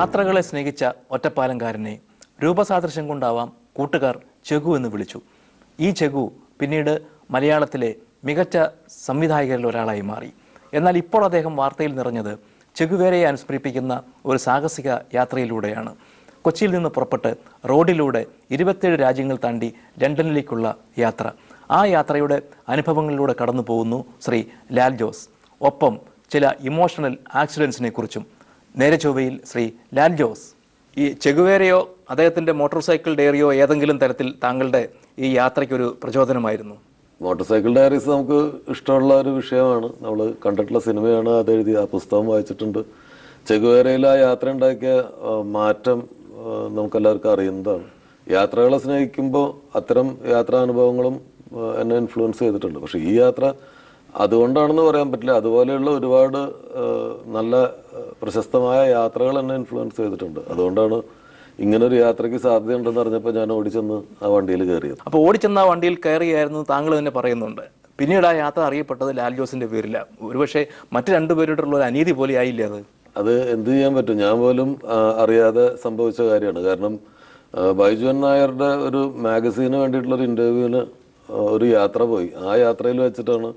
യാത്രകളെ സ്നേഹിച്ച ഒറ്റപ്പാലംകാരനെ രൂപസാദൃശ്യം കൊണ്ടാവാം കൂട്ടുകാർ ചെഗു എന്ന് വിളിച്ചു. ഈ ചെഗു പിന്നീട് മലയാളത്തിലെ മികച്ച സംവിധായകരിൽ ഒരാളായി മാറി. എന്നാൽ ഇപ്പോൾ അദ്ദേഹം വാർത്തയിൽ നിറഞ്ഞത് ചെഗുവേരയെ അനുസ്മരിപ്പിക്കുന്ന ഒരു സാഹസിക യാത്രയിലൂടെയാണ്. കൊച്ചിയിൽ നിന്ന് പുറപ്പെട്ട് റോഡിലൂടെ ഇരുപത്തേഴ് രാജ്യങ്ങൾ താണ്ടി ലണ്ടനിലേക്കുള്ള യാത്ര. ആ യാത്രയുടെ അനുഭവങ്ങളിലൂടെ കടന്നു പോകുന്നു ശ്രീ ലാൽ ജോസ്. ഒപ്പം ചില ഇമോഷണൽ ആക്സിഡൻസിനെ കുറിച്ചും നേരെ ചൊവ്വയിൽ ശ്രീ ലാൽ ജോസ് ഈ ചെഗുവേരയോ അദ്ദേഹത്തിന്റെ മോട്ടോർ സൈക്കിൾ ഡയറിയോ ഏതെങ്കിലും തരത്തിൽ താങ്കളുടെ ഈ യാത്രയ്ക്കൊരു പ്രചോദനമായിരുന്നു? മോട്ടോർ സൈക്കിൾ ഡയറീസ് നമുക്ക് ഇഷ്ടമുള്ള ഒരു വിഷയമാണ്. നമ്മൾ കണ്ടിട്ടുള്ള സിനിമയാണ് അത് എഴുതി ആ പുസ്തകം വായിച്ചിട്ടുണ്ട്. ചെഗുവേരയിൽ ആ യാത്ര ഉണ്ടാക്കിയ മാറ്റം നമുക്കെല്ലാവർക്കും അറിയുന്നതാണ്. യാത്രകളെ സ്നേഹിക്കുമ്പോൾ അത്തരം യാത്രാനുഭവങ്ങളും എന്നെ ഇൻഫ്ലുവൻസ് ചെയ്തിട്ടുണ്ട്. പക്ഷേ ഈ യാത്ര അതുകൊണ്ടാണെന്ന് പറയാൻ പറ്റില്ല. അതുപോലെയുള്ള ഒരുപാട് നല്ല പ്രശസ്തമായ യാത്രകൾ എന്നെ ഇൻഫ്ലുവൻസ് ചെയ്തിട്ടുണ്ട്. അതുകൊണ്ടാണ് ഇങ്ങനൊരു യാത്രയ്ക്ക് സാധ്യതയുണ്ടെന്ന് അറിഞ്ഞപ്പോൾ ഞാൻ ഓടിച്ചെന്ന് ആ വണ്ടിയിൽ കയറിയത്. അപ്പോൾ ഓടിച്ചെന്ന് ആ വണ്ടിയിൽ കയറിയായിരുന്നു താങ്കൾ തന്നെ പറയുന്നുണ്ട്. പിന്നീട് ആ യാത്ര അറിയപ്പെട്ടത് ലാൽ ജോസിന്റെ പേരില്ല ഒരുപക്ഷെ മറ്റു രണ്ടുപേരോടുള്ള ഒരു അനീതി പോലെ ആയില്ലേ അത്? അത് എന്ത് ചെയ്യാൻ പറ്റും? ഞാൻ പോലും അറിയാതെ സംഭവിച്ച കാര്യമാണ്. കാരണം ബൈജുവൻ നായരുടെ ഒരു മാഗസീന് വേണ്ടിയിട്ടുള്ള ഒരു ഇന്റർവ്യൂവിന് ഒരു യാത്ര പോയി. ആ യാത്രയിൽ വെച്ചിട്ടാണ്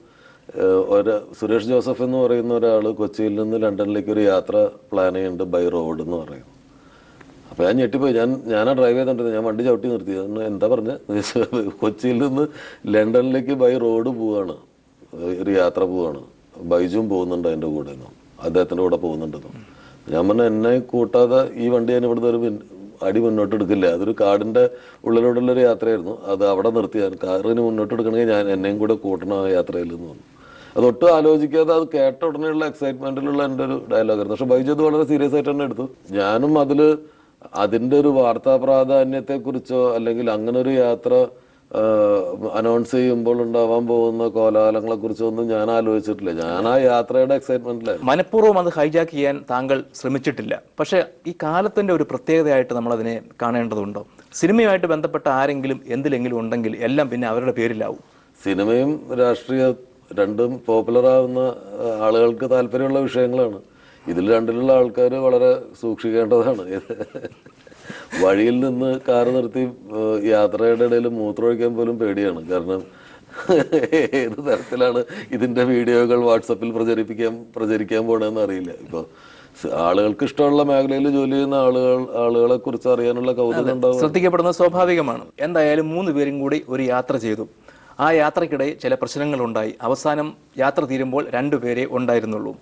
ഒരു സുരേഷ് ജോസഫ് എന്ന് പറയുന്ന ഒരാൾ കൊച്ചിയിൽ നിന്ന് ലണ്ടനിലേക്ക് ഒരു യാത്ര പ്ലാൻ ചെയ്യുന്നുണ്ട് ബൈ റോഡ് എന്ന് പറയും അപ്പോൾ ഞാൻ ഞെട്ടിപ്പോയി. ഞാൻ ഞാനാ ഡ്രൈവ് ചെയ്തോണ്ടിരുന്നത് ഞാൻ വണ്ടി ചവിട്ടി നിർത്തി. എന്താ പറഞ്ഞ? കൊച്ചിയിൽ നിന്ന് ലണ്ടനിലേക്ക് ബൈ റോഡ് പോവാണ്. ഒരു യാത്ര പോവാണ്. ബൈജും പോകുന്നുണ്ട് അതിന്റെ കൂടെ നിന്നും അദ്ദേഹത്തിന്റെ കൂടെ പോകുന്നുണ്ടെന്നും ഞാൻ പറഞ്ഞു എന്നെ കൂട്ടാതെ ഈ വണ്ടി ഞാൻ ഇവിടുന്ന് ഒരു അടി മുന്നോട്ട് എടുക്കില്ല അതൊരു കാടിന്റെ ഉള്ളിലൂടെയുള്ള ഒരു യാത്രയായിരുന്നു. അത് അവിടെ നിർത്തിയാണ് കാറിന് മുന്നോട്ട് എടുക്കണമെങ്കിൽ ഞാൻ എന്നെയും കൂടെ കൂട്ടണം ആ യാത്രയിൽ എന്ന് പറഞ്ഞു. അതൊട്ടും ആലോചിക്കാതെ അത് കേട്ട ഉടനെയുള്ള എക്സൈറ്റ്മെന്റിലുള്ള എന്റെ ഒരു ഡയലോഗായിരുന്നു പക്ഷെ ബൈജു അത് വളരെ സീരിയസ് ആയിട്ട് തന്നെ എടുത്തു. ഞാനും അതിൽ അതിന്റെ ഒരു വാർത്താ പ്രാധാന്യത്തെക്കുറിച്ചോ അല്ലെങ്കിൽ അങ്ങനെ ഒരു യാത്ര അനൗൺസ് ചെയ്യുമ്പോൾ ഉണ്ടാവാൻ പോകുന്ന കോലാഹലങ്ങളെ കുറിച്ചൊന്നും ഞാൻ ആലോചിച്ചിട്ടില്ല. ഞാൻ ആ യാത്രയുടെ എക്സൈറ്റ്മെന്റിലായിരുന്നു മനഃപൂർവം അത് ഹൈജാക്ക് ചെയ്യാൻ താങ്കൾ ശ്രമിച്ചിട്ടില്ല. പക്ഷേ ഈ കാലത്തിന്റെ ഒരു പ്രത്യേകതയായിട്ട് നമ്മൾ അതിനെ കാണേണ്ടതുണ്ടോ? സിനിമയുമായിട്ട് ബന്ധപ്പെട്ട ആരെങ്കിലും എന്തിലെങ്കിലും ഉണ്ടെങ്കിൽ എല്ലാം പിന്നെ അവരുടെ പേരിലാവും. സിനിമയും രാഷ്ട്രീയ രണ്ടും പോപ്പുലർ ആവുന്ന ആളുകൾക്ക് താല്പര്യമുള്ള വിഷയങ്ങളാണ്. ഇതിൽ രണ്ടിലുള്ള ആൾക്കാർ വളരെ സൂക്ഷിക്കേണ്ടതാണ്. വഴിയിൽ നിന്ന് കാർ നിർത്തി യാത്രയുടെ ഇടയിൽ മൂത്രമൊഴിക്കാൻ പോലും പേടിയാണ്. കാരണം ഏത് തരത്തിലാണ് ഇതിന്റെ വീഡിയോകൾ വാട്സപ്പിൽ പ്രചരിപ്പിക്കാൻ പ്രചരിക്കാൻ പോണെന്ന് അറിയില്ല. ഇപ്പോൾ ആളുകൾക്ക് ഇഷ്ടമുള്ള മേഖലയിൽ ജോലി ചെയ്യുന്ന ആളുകൾ ആളുകളെ കുറിച്ച് അറിയാനുള്ള കൗതുകം ഉണ്ടാവും ശ്രദ്ധിക്കപ്പെടുന്നത് സ്വാഭാവികമാണ്. എന്തായാലും മൂന്ന് പേരും കൂടി ഒരു യാത്ര ചെയ്തു. ആ യാത്രക്കിടെ ചില പ്രശ്നങ്ങളുണ്ടായി. അവസാനം യാത്ര തീരുമ്പോൾ രണ്ടുപേരെ ഉണ്ടായിരുന്നുള്ളൂ.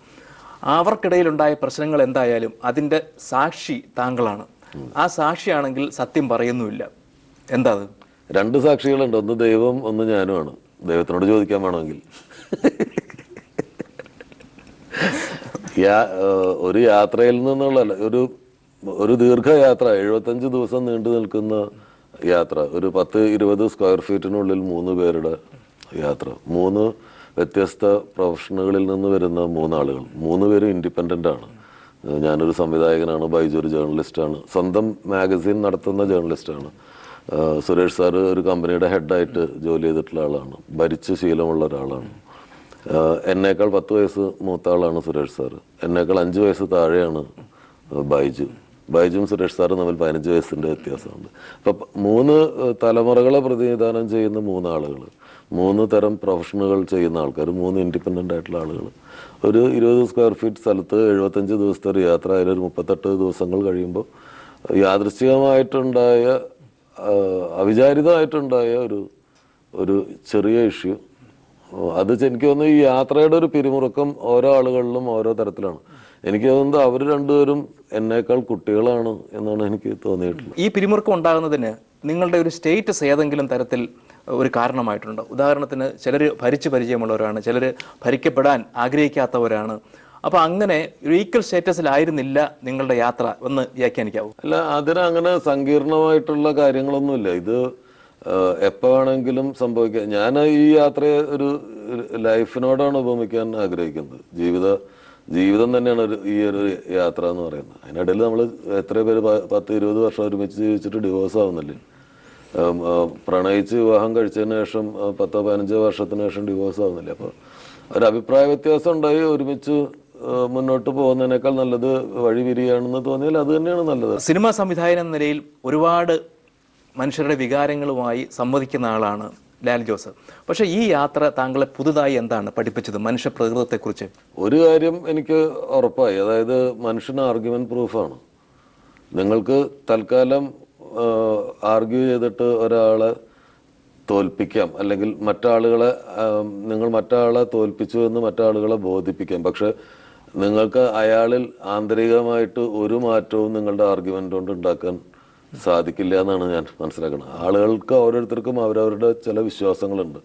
അവർക്കിടയിലുണ്ടായ പ്രശ്നങ്ങൾ എന്തായാലും അതിന്റെ സാക്ഷി താങ്കളാണ്. ആ സാക്ഷിയാണെങ്കിൽ സത്യം പറയുന്നുമില്ല. എന്താ അത് രണ്ട് സാക്ഷികളുണ്ട്. ഒന്ന് ദൈവം ഒന്ന് ഞാനുമാണ്. ദൈവത്തിനോട് ചോദിക്കാൻ വേണമെങ്കിൽ. ഒരു യാത്രയിൽ നിന്നുള്ള ഒരു ഒരു ദീർഘയാത്ര എഴുപത്തഞ്ച് ദിവസം നീണ്ടു നിൽക്കുന്ന യാത്ര ഒരു പത്ത് ഇരുപത് സ്ക്വയർ ഫീറ്റിനുള്ളിൽ മൂന്ന് പേരുടെ യാത്ര മൂന്ന് വ്യത്യസ്ത പ്രൊഫഷനുകളിൽ നിന്ന് വരുന്ന മൂന്നാളുകൾ മൂന്ന് പേരും ഇൻഡിപെൻഡന്റ് ആണ്. ഞാനൊരു സംവിധായകനാണ് ബൈജു ഒരു ജേർണലിസ്റ്റാണ്. സ്വന്തം മാഗസിൻ നടത്തുന്ന ജേർണലിസ്റ്റാണ്. സുരേഷ് സാറ് ഒരു കമ്പനിയുടെ ഹെഡായിട്ട് ജോലി ചെയ്തിട്ടുള്ള ആളാണ്. ഭരിച്ച് ശീലമുള്ള ഒരാളാണ്. എന്നേക്കാൾ പത്ത് വയസ്സ് മൂത്ത ആളാണ് സുരേഷ് സാറ്. എന്നേക്കാൾ അഞ്ച് വയസ്സ് താഴെയാണ് ബൈജു. ബൈജും സുരേഷ് സാറും തമ്മിൽ പതിനഞ്ച് വയസ്സിന്റെ വ്യത്യാസമുണ്ട്. അപ്പം മൂന്ന് തലമുറകളെ പ്രതിനിധാനം ചെയ്യുന്ന മൂന്ന് ആളുകൾ മൂന്ന് തരം പ്രൊഫഷനുകൾ ചെയ്യുന്ന ആൾക്കാർ മൂന്ന് ഇൻഡിപെൻഡന്റ് ആയിട്ടുള്ള ആളുകൾ. ഒരു ഇരുപത് സ്ക്വയർ ഫീറ്റ് സ്ഥലത്ത് എഴുപത്തഞ്ച് ദിവസത്തെ ഒരു യാത്ര അതിലൊരു മുപ്പത്തെട്ട് ദിവസങ്ങൾ കഴിയുമ്പോൾ യാദൃശ്ചികമായിട്ടുണ്ടായ അവിചാരിതമായിട്ടുണ്ടായ ഒരു ഒരു ചെറിയ ഇഷ്യൂ. അത് എനിക്ക് തോന്നുന്നു ഈ യാത്രയുടെ ഒരു പിരിമുറുക്കം ഓരോ ആളുകളിലും ഓരോ തരത്തിലാണ്. എനിക്ക് തോന്നുന്നത് അവർ രണ്ടുപേരും എന്നേക്കാൾ കുട്ടികളാണ് എന്നാണ് എനിക്ക് തോന്നിയിട്ടുള്ളത്. ഈ പിരിമുറുക്കം ഉണ്ടാകുന്നതിന് നിങ്ങളുടെ ഒരു സ്റ്റേറ്റസ് ഏതെങ്കിലും തരത്തിൽ ഒരു കാരണമായിട്ടുണ്ട്. ഉദാഹരണത്തിന് ചിലർ ഭരിച്ച് പരിചയമുള്ളവരാണ് ചിലർ ഭരിക്കപ്പെടാൻ ആഗ്രഹിക്കാത്തവരാണ്. അപ്പോൾ അങ്ങനെ ഒരു ഈക്വൽ സ്റ്റേറ്റസിലായിരുന്നില്ല നിങ്ങളുടെ യാത്ര ഒന്ന് വ്യാഖ്യാനിക്കാവൂ. അല്ല അതിന് അങ്ങനെ സങ്കീർണമായിട്ടുള്ള കാര്യങ്ങളൊന്നുമില്ല. ഇത് എപ്പോ വേണമെങ്കിലും സംഭവിക്കാം ഞാൻ ഈ യാത്രയെ ഒരു ലൈഫിനോടാണ് ഉപമിക്കാൻ ആഗ്രഹിക്കുന്നത്. ജീവിത ജീവിതം തന്നെയാണ് ഒരു ഈ ഒരു യാത്ര എന്ന് പറയുന്നത്. അതിനിടയിൽ നമ്മൾ എത്ര പേര് പത്ത് ഇരുപത് വർഷം ഒരുമിച്ച് ജീവിച്ചിട്ട് ഡിവോഴ്സ് ആവുന്നില്ലേ? പ്രണയിച്ച് വിവാഹം കഴിച്ചതിന് ശേഷം പത്തോ പതിനഞ്ചോ വർഷത്തിന് ശേഷം ഡിവോഴ്സ് ആവുന്നില്ല? അപ്പോൾ ഒരു അഭിപ്രായ വ്യത്യാസം ഉണ്ടായി ഒരുമിച്ച് മുന്നോട്ട് പോകുന്നതിനേക്കാൾ നല്ലത് വഴി വിരിയാണെന്ന് തോന്നിയാൽ അത് തന്നെയാണ് നല്ലത്. സിനിമാ സംവിധായകൻ എന്ന നിലയിൽ ഒരുപാട് മനുഷ്യരുടെ വികാരങ്ങളുമായി സംവദിക്കുന്ന ആളാണ് ലാൽ ജോസ് പക്ഷേ ഈ യാത്ര താങ്കളെ പുതുതായി എന്താണ് പഠിപ്പിച്ചത് മനുഷ്യ പ്രകൃതത്തെക്കുറിച്ച് ഒരു കാര്യം എനിക്ക് ഉറപ്പായി അതായത് മനുഷ്യന് ആർഗ്യുമെന്റ് പ്രൂഫാണ് നിങ്ങൾക്ക് തൽക്കാലം ആർഗ്യൂ ചെയ്തിട്ട് ഒരാളെ തോൽപ്പിക്കാം. അല്ലെങ്കിൽ മറ്റാളുകളെ നിങ്ങൾ മറ്റാളെ തോൽപ്പിച്ചു എന്ന് മറ്റാളുകളെ ബോധിപ്പിക്കാം. പക്ഷെ നിങ്ങൾക്ക് അയാളിൽ ആന്തരികമായിട്ട് ഒരു മാറ്റവും നിങ്ങളുടെ ആർഗ്യുമെന്റ് കൊണ്ട് ഉണ്ടാക്കാൻ സാധിക്കില്ല എന്നാണ് ഞാൻ മനസ്സിലാക്കുന്നത്. ആളുകൾക്ക് ഓരോരുത്തർക്കും അവരവരുടെ ചില വിശ്വാസങ്ങളുണ്ട്.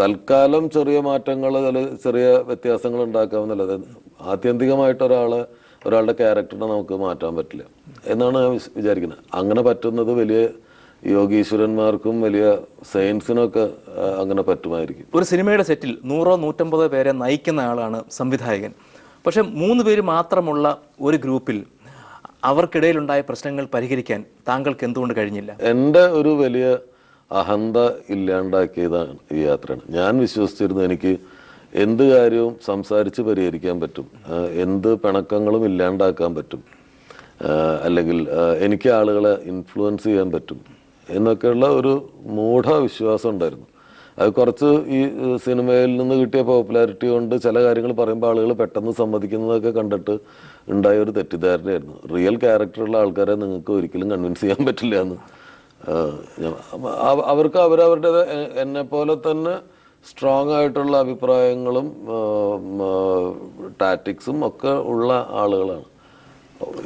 തൽക്കാലം ചെറിയ മാറ്റങ്ങൾ ചെറിയ വ്യത്യാസങ്ങൾ ഉണ്ടാക്കാമെന്നല്ലാതെ ആത്യന്തികമായിട്ട് ഒരാളെ ഒരാളുടെ ക്യാരക്ടറിനെ നമുക്ക് മാറ്റാൻ പറ്റില്ല എന്നാണ് ഞാൻ വിച്- വിചാരിക്കുന്നത്. അങ്ങനെ പറ്റുന്നത് വലിയ യോഗീശ്വരന്മാർക്കും വലിയ സയൻസിനൊക്കെ അങ്ങനെ പറ്റുമായിരിക്കും. ഒരു സിനിമയുടെ സെറ്റിൽ നൂറോ നൂറ്റമ്പതോ പേരെ നയിക്കുന്ന ആളാണ് സംവിധായകൻ. പക്ഷെ മൂന്ന് പേര് മാത്രമുള്ള ഒരു ഗ്രൂപ്പിൽ അവർക്കിടയിലുണ്ടായ പ്രശ്നങ്ങൾ പരിഹരിക്കാൻ താങ്കൾക്ക് എന്തുകൊണ്ട് കഴിഞ്ഞില്ല? എന്റെ ഒരു വലിയ അഹന്ത ഇല്ലാണ്ടാക്കിയതാണ് ഈ യാത്രയാണ്. ഞാൻ വിശ്വസിച്ചിരുന്നു എനിക്ക് എന്ത് കാര്യവും സംസാരിച്ച് പരിഹരിക്കാൻ പറ്റും. എന്ത് പിണക്കങ്ങളും ഇല്ലാണ്ടാക്കാൻ പറ്റും. അല്ലെങ്കിൽ എനിക്ക് ആളുകളെ ഇൻഫ്ലുവൻസ് ചെയ്യാൻ പറ്റും എന്നൊക്കെയുള്ള ഒരു മൂഢവിശ്വാസം ഉണ്ടായിരുന്നു. അത് കുറച്ച് ഈ സിനിമയിൽ നിന്ന് കിട്ടിയ പോപ്പുലാരിറ്റി കൊണ്ട് ചില കാര്യങ്ങൾ പറയുമ്പോൾ ആളുകൾ പെട്ടെന്ന് സമ്മതിക്കുന്നതൊക്കെ കണ്ടിട്ട് ഉണ്ടായ ഒരു തെറ്റിദ്ധാരണയായിരുന്നു. റിയൽ ക്യാരക്ടറുള്ള ആൾക്കാരെ നിങ്ങൾക്ക് ഒരിക്കലും കൺവിൻസ് ചെയ്യാൻ പറ്റില്ല എന്ന്. അവർക്ക് അവരവരുടെ എന്നെ പോലെ തന്നെ സ്ട്രോങ് ആയിട്ടുള്ള അഭിപ്രായങ്ങളും ടാറ്റിക്സും ഒക്കെ ഉള്ള ആളുകളാണ്.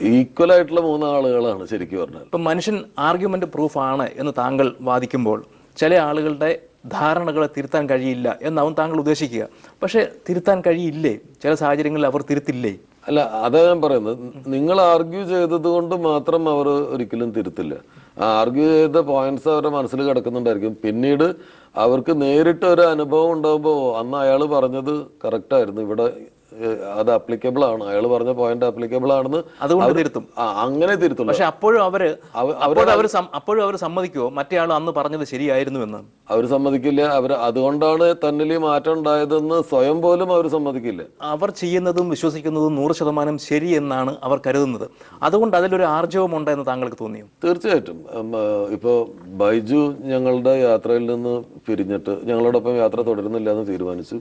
ഈക്വൽ ആയിട്ടുള്ള മൂന്ന് ആളുകളാണ് ശരിക്കും പറഞ്ഞാൽ. ഇപ്പം മനുഷ്യൻ ആർഗ്യുമെന്റ് പ്രൂഫ് ആണ് എന്ന് താങ്കൾ വാദിക്കുമ്പോൾ ചില ആളുകളുടെ ധാരണകളെ തിരുത്താൻ കഴിയില്ല എന്നാവും താങ്കൾ ഉദ്ദേശിക്കുക. പക്ഷേ തിരുത്താൻ കഴിയില്ലേ? ചില സാഹചര്യങ്ങളിൽ അവർ തിരുത്തില്ലേ? അല്ല അതാ ഞാൻ പറയുന്നത്. നിങ്ങൾ ആർഗ്യൂ ചെയ്തത് കൊണ്ട് മാത്രം അവർ ഒരിക്കലും തിരുത്തില്ല. ആർഗ്യൂ ചെയ്ത പോയിന്റ്സ് അവരുടെ മനസ്സിൽ കിടക്കുന്നുണ്ടായിരിക്കും. പിന്നീട് അവർക്ക് നേരിട്ട് ഒരു അനുഭവം ഉണ്ടാകുമ്പോൾ അന്ന് അയാൾ പറഞ്ഞത് കറക്റ്റായിരുന്നു ഇവിടെ അത് അപ്ലിക്കബിൾ ആണ്. അയാൾ പറഞ്ഞ പോയിന്റ് അപ്ലിക്കബിൾ ആണെന്ന് അതുകൊണ്ട് തിരുത്തും. അങ്ങനെ തിരുത്തും പക്ഷെ അപ്പോഴും അവർ അപ്പോഴും അവർ അപ്പോഴും അവർ സമ്മതിക്കുമോ മറ്റേ ആൾ അന്ന് പറഞ്ഞത് ശരിയായിരുന്നു എന്ന്. അവർ സമ്മതിക്കില്ല. അവർ അതുകൊണ്ടാണ് തന്നിൽ ഈ മാറ്റം ഉണ്ടായതെന്ന് സ്വയം പോലും അവർ സമ്മതിക്കില്ല. അവർ ചെയ്യുന്നതും വിശ്വസിക്കുന്നതും നൂറ് ശതമാനം ശരി എന്നാണ് അവർ കരുതുന്നത്. അതുകൊണ്ട് അതിലൊരു ആർജവം ഉണ്ട് എന്ന് താങ്കൾക്ക് തോന്നിയോ? തീർച്ചയായിട്ടും. ഇപ്പോ ബൈജു ഞങ്ങളുടെ യാത്രയിൽ നിന്ന് പിരിഞ്ഞിട്ട് ഞങ്ങളോടൊപ്പം യാത്ര തുടരുന്നില്ല എന്ന് തീരുമാനിച്ചു.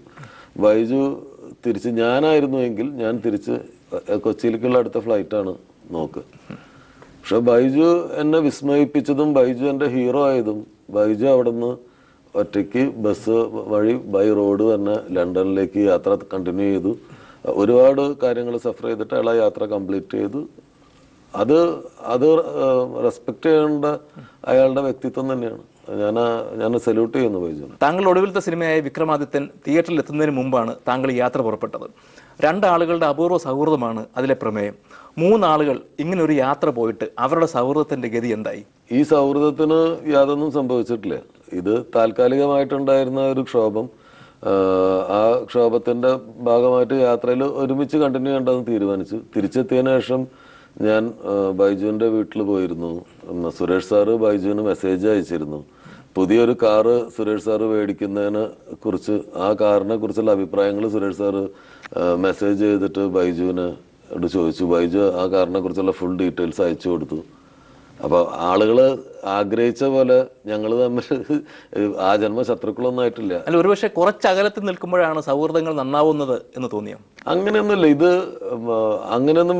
ബൈജു തിരിച്ച് ഞാനായിരുന്നു എങ്കിൽ ഞാൻ തിരിച്ച് കൊച്ചിയിലേക്കുള്ള അടുത്ത ഫ്ലൈറ്റാണ് നോക്ക്. പക്ഷെ ബൈജു എന്നെ വിസ്മയിപ്പിച്ചതും ബൈജു എന്റെ ഹീറോ ആയതും ബൈജു അവിടെ നിന്ന് ഒറ്റയ്ക്ക് ബസ് വഴി ബൈ റോഡ് തന്നെ ലണ്ടനിലേക്ക് യാത്ര കണ്ടിന്യൂ ചെയ്തു. ഒരുപാട് കാര്യങ്ങൾ സഫർ ചെയ്തിട്ട് അയാൾ യാത്ര കംപ്ലീറ്റ് ചെയ്തു. അത് അത് റെസ്പെക്ട് ചെയ്യേണ്ട അയാളുടെ വ്യക്തിത്വം തന്നെയാണ്. ഞാൻ ഞാൻ സല്യൂട്ട് ചെയ്യുന്നു ബൈജുനെ താങ്കൾ ഒടുവിലത്തെ സിനിമയായ വിക്രമാദിത്യൻ തിയേറ്ററിൽ എത്തുന്നതിന് മുമ്പാണ് താങ്കൾ യാത്ര പുറപ്പെട്ടത്. രണ്ടാളുകളുടെ അപൂർവ സൗഹൃദമാണ് അതിലെ പ്രമേയം. മൂന്നാളുകൾ ഇങ്ങനെ ഒരു യാത്ര പോയിട്ട് അവരുടെ സൗഹൃദത്തിന്റെ ഗതി എന്തായി? ഈ സൗഹൃദത്തിന് യാതൊന്നും സംഭവിച്ചിട്ടില്ല. ഇത് താൽക്കാലികമായിട്ടുണ്ടായിരുന്ന ഒരു ക്ഷോഭം. ആ ക്ഷോഭത്തിന്റെ ഭാഗമായിട്ട് യാത്രയിൽ ഒരുമിച്ച് കണ്ടിന്യൂ ചെയ്യേണ്ടതെന്ന് തീരുമാനിച്ചു. തിരിച്ചെത്തിയതിനു ശേഷം ഞാൻ ബൈജുവിന്റെ വീട്ടിൽ പോയിരുന്നു. സുരേഷ് സാറ് ബൈജുവിന് മെസ്സേജ് അയച്ചിരുന്നു. പുതിയൊരു കാറ് സുരേഷ് സാറ് മേടിക്കുന്നതിനെ കുറിച്ച് ആ കാറിനെ കുറിച്ചുള്ള അഭിപ്രായങ്ങൾ സുരേഷ് സാറ് മെസ്സേജ് ചെയ്തിട്ട് ബൈജുവിനോട് ചോദിച്ചു. ബൈജു ആ കാറിനെ കുറിച്ചുള്ള ഫുൾ ഡീറ്റെയിൽസ് അയച്ചു കൊടുത്തു. അപ്പൊ ആളുകൾ ആഗ്രഹിച്ച പോലെ ഞങ്ങൾ തമ്മിൽ ആ ജന്മ ശത്രുക്കളൊന്നും ആയിട്ടില്ല അല്ല ഒരുപക്ഷെ കുറച്ച് അകലത്തിൽ നിൽക്കുമ്പോഴാണ് സൗഹൃദങ്ങൾ നന്നാവുന്നത് എന്ന് തോന്നിയോ? അങ്ങനെയൊന്നുമില്ല. ഇത് അങ്ങനെയൊന്നും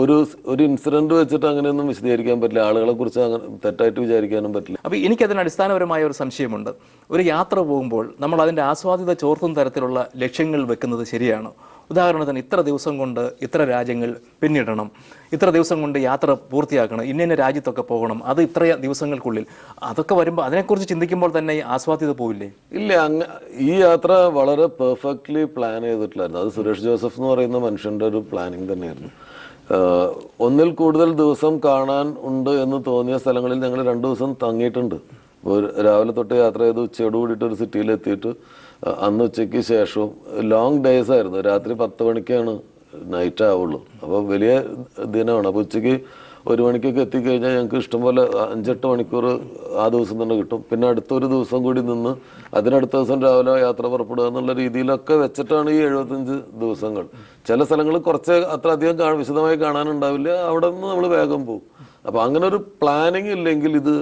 ഒരു ഒരു ഇൻസിഡന്റ് വെച്ചിട്ട് അങ്ങനെയൊന്നും വിശദീകരിക്കാൻ പറ്റില്ല. ആളുകളെ കുറിച്ച് അങ്ങനെ തെറ്റായിട്ട് വിചാരിക്കാനും പറ്റില്ല. അപ്പോൾ എനിക്കതിന് അടിസ്ഥാനപരമായ ഒരു സംശയമുണ്ട്. ഒരു യാത്ര പോകുമ്പോൾ നമ്മൾ അതിന്റെ ആസ്വാദിത ചോർത്തുന്ന തരത്തിലുള്ള ലക്ഷ്യങ്ങൾ വെക്കുന്നത് ശരിയാണ്? ഉദാഹരണത്തിന് ഇത്ര ദിവസം കൊണ്ട് ഇത്ര രാജ്യങ്ങൾ പിന്നിടണം ഇത്ര ദിവസം കൊണ്ട് യാത്ര പൂർത്തിയാക്കണം ഇന്ന രാജ്യത്തൊക്കെ പോകണം അത് ഇത്ര ദിവസങ്ങൾക്കുള്ളിൽ. അതൊക്കെ വരുമ്പോൾ അതിനെക്കുറിച്ച് ചിന്തിക്കുമ്പോൾ തന്നെ ആസ്വാദ്യത പോവില്ലേ? ഇല്ല അങ്ങ് ഈ യാത്ര വളരെ പെർഫെക്റ്റ്ലി പ്ലാൻ ചെയ്തിട്ടില്ലായിരുന്നു. അത് സുരേഷ് ജോസഫ് എന്ന് പറയുന്ന മനുഷ്യന്റെ ഒരു പ്ലാനിങ് തന്നെയായിരുന്നു. ഒന്നിൽ കൂടുതൽ ദിവസം കാണാൻ ഉണ്ട് എന്ന് തോന്നിയ സ്ഥലങ്ങളിൽ ഞങ്ങൾ രണ്ടു ദിവസം തങ്ങിയിട്ടുണ്ട്. ഒരു രാവിലെ തൊട്ട് യാത്ര ചെയ്ത് ഉച്ചയോട് കൂടിയിട്ട് ഒരു സിറ്റിയിൽ എത്തിയിട്ട് അന്ന് ഉച്ചയ്ക്ക് ശേഷവും ലോങ് ഡേയ്സ് ആയിരുന്നു. രാത്രി പത്ത് മണിക്കാണ് നൈറ്റ് ആവുള്ളൂ. അപ്പോൾ വലിയ ദിനമാണ്. അപ്പോൾ ഉച്ചയ്ക്ക് ഒരു മണിക്കൊക്കെ എത്തിക്കഴിഞ്ഞാൽ ഞങ്ങൾക്ക് ഇഷ്ടംപോലെ അഞ്ചെട്ട് മണിക്കൂർ ആ ദിവസം തന്നെ കിട്ടും. പിന്നെ അടുത്തൊരു ദിവസം കൂടി നിന്ന് അതിനടുത്ത ദിവസം രാവിലെ യാത്ര പുറപ്പെടുക എന്നുള്ള രീതിയിലൊക്കെ വെച്ചിട്ടാണ് ഈ എഴുപത്തഞ്ച് ദിവസങ്ങൾ. ചില സ്ഥലങ്ങൾ കുറച്ച് അത്ര അധികം വിശദമായി കാണാനുണ്ടാവില്ല. അവിടെ നിന്ന് നമ്മൾ വേഗം പോകും അപ്പൊ അങ്ങനെ ഒരു പ്ലാനിങ് ഇല്ലെങ്കിൽ ഇത്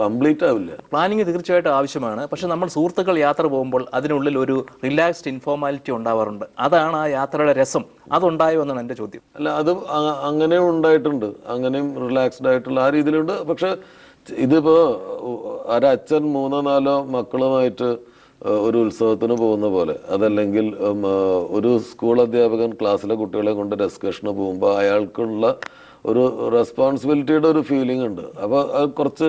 കംപ്ലീറ്റ് ആവില്ല. പ്ലാനിങ് തീർച്ചയായിട്ടും ആവശ്യമാണ്. പക്ഷെ നമ്മൾ സുഹൃത്തുക്കൾ യാത്ര പോകുമ്പോൾ അതിനുള്ളിൽ ഒരു റിലാക്സ്ഡ് ഇൻഫോർമാലിറ്റി ഉണ്ടാവാറുണ്ട്. അതാണ് ആ യാത്രയുടെ രസം. അതുണ്ടായോ എന്നാണ് എന്റെ ചോദ്യം. അല്ല അത് അങ്ങനെ ഉണ്ടായിട്ടുണ്ട്. അങ്ങനെയും റിലാക്സ്ഡ് ആയിട്ടുള്ള ആ രീതിയിലുണ്ട്. പക്ഷെ ഇതിപ്പോ ഒരച്ഛൻ മൂന്നോ നാലോ മക്കളുമായിട്ട് ഒരു ഉത്സവത്തിന് പോകുന്ന പോലെ അതല്ലെങ്കിൽ ഒരു സ്കൂൾ അധ്യാപകൻ ക്ലാസ്സിലെ കുട്ടികളെ കൊണ്ട് ഡെസ്കഷന് പോകുമ്പോൾ അയാൾക്കുള്ള ഒരു റെസ്പോൺസിബിലിറ്റിയുടെ ഒരു ഫീലിംഗ് ഉണ്ട്. അപ്പോൾ അത് കുറച്ച്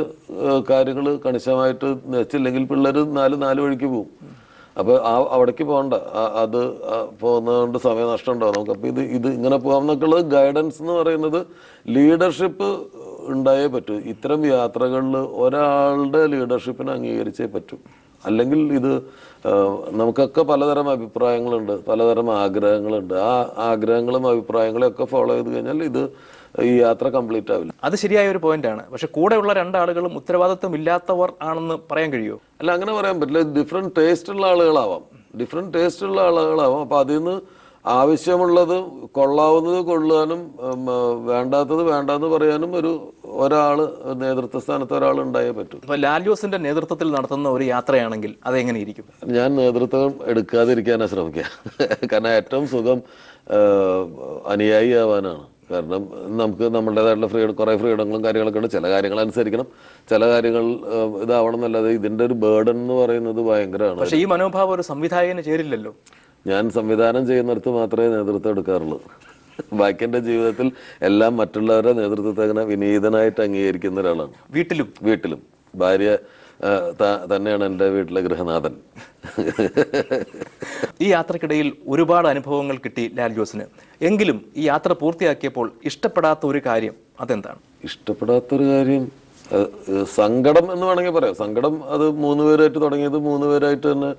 കാര്യങ്ങൾ കണിശമായിട്ട് വെച്ചില്ലെങ്കിൽ പിള്ളേർ നാല് നാല് വഴിക്ക് പോകും അപ്പോൾ ആ അവിടേക്ക് പോകണ്ട. അത് പോകുന്നതുകൊണ്ട് സമയനഷ്ടം ഉണ്ടാവും നമുക്ക് അപ്പോൾ ഇത് ഇത് ഇങ്ങനെ പോകാം ഗൈഡൻസ് എന്ന് പറയുന്നത് ലീഡർഷിപ്പ് ഉണ്ടായേ പറ്റൂ. ഇത്തരം യാത്രകളിൽ ഒരാളുടെ ലീഡർഷിപ്പിനെ അംഗീകരിച്ചേ പറ്റൂ. അല്ലെങ്കിൽ ഇത് നമുക്കൊക്കെ പലതരം അഭിപ്രായങ്ങളുണ്ട് പലതരം ആഗ്രഹങ്ങളുണ്ട്. ആ ആഗ്രഹങ്ങളും അഭിപ്രായങ്ങളും ഒക്കെ ഫോളോ ചെയ്ത് കഴിഞ്ഞാൽ ഇത് ഈ യാത്ര കംപ്ലീറ്റ് ആവില്ല. അത് ശരിയായ ഒരു പോയിന്റ് ആണ്. പക്ഷെ കൂടെയുള്ള രണ്ടാളുകളും ഉത്തരവാദിത്വം ഇല്ലാത്തവർ ആണെന്ന് പറയാൻ കഴിയുമോ അല്ല അങ്ങനെ പറയാൻ പറ്റില്ല. ഡിഫറെന്റ് ടേസ്റ്റ് ഉള്ള ആളുകളാവാം. ഡിഫറെന്റ് ടേസ്റ്റ് ഉള്ള ആളുകളാവാം. അപ്പൊ അതിൽ നിന്ന് ആവശ്യമുള്ളത് കൊള്ളാവുന്നത് കൊള്ളുവാനും വേണ്ടാത്തത് വേണ്ടാന്ന് പറയാനും ഒരു ഒരാൾ നേതൃത്വ സ്ഥാനത്ത് ഒരാൾ ഉണ്ടായേ പറ്റൂ. ഇപ്പൊ ലാൽ ജോസിന്റെ നേതൃത്വത്തിൽ നടത്തുന്ന ഒരു യാത്രയാണെങ്കിൽ അതെങ്ങനെ ഇരിക്കും? ഞാൻ നേതൃത്വം എടുക്കാതിരിക്കാനാണ് ശ്രമിക്കുക കാരണം ഏറ്റവും സുഖം അനുയായി ആവാനാണ്. കാരണം നമുക്ക് നമ്മുടേതായിട്ടുള്ള ഫ്രീഡം കുറേ ഫ്രീഡങ്ങളും കാര്യങ്ങളൊക്കെ ഉണ്ട്. ചില കാര്യങ്ങൾ അനുസരിക്കണം. ചില കാര്യങ്ങൾ ഇതാവണം എന്നല്ലാതെ ഇതിന്റെ ഒരു ബേർഡൻ എന്ന് പറയുന്നത് ഭയങ്കരമാണ്. പക്ഷേ ഈ മനോഭാവം ഒരു സംവിധായകന് ചേരില്ലല്ലോ. ഞാൻ സംവിധാനം ചെയ്യുന്നിടത്ത് മാത്രമേ നേതൃത്വം എടുക്കാറുള്ളൂ. ബാക്കി എന്റെ ജീവിതത്തിൽ എല്ലാം മറ്റുള്ളവരുടെ നേതൃത്വത്തെ അങ്ങനെ വിനീതനായിട്ട് അംഗീകരിക്കുന്ന ഒരാളാണ്. വീട്ടിലും? വീട്ടിലും. ഭാര്യ തന്നെയാണ് എന്റെ വീട്ടിലെ ഗൃഹനാഥൻ. ഈ യാത്രക്കിടയിൽ ഒരുപാട് അനുഭവങ്ങൾ കിട്ടി ലാൽ ജോസിന്. എങ്കിലും ഈ യാത്ര പൂർത്തിയാക്കിയപ്പോൾ ഇഷ്ടപ്പെടാത്ത ഒരു കാര്യം അതെന്താണ്? ഇഷ്ടപ്പെടാത്തൊരു കാര്യം സങ്കടം എന്ന് വേണമെങ്കിൽ പറയാം. സങ്കടം അത് മൂന്ന് പേരായിട്ട് തുടങ്ങിയത് മൂന്ന് പേരായിട്ട് തന്നെ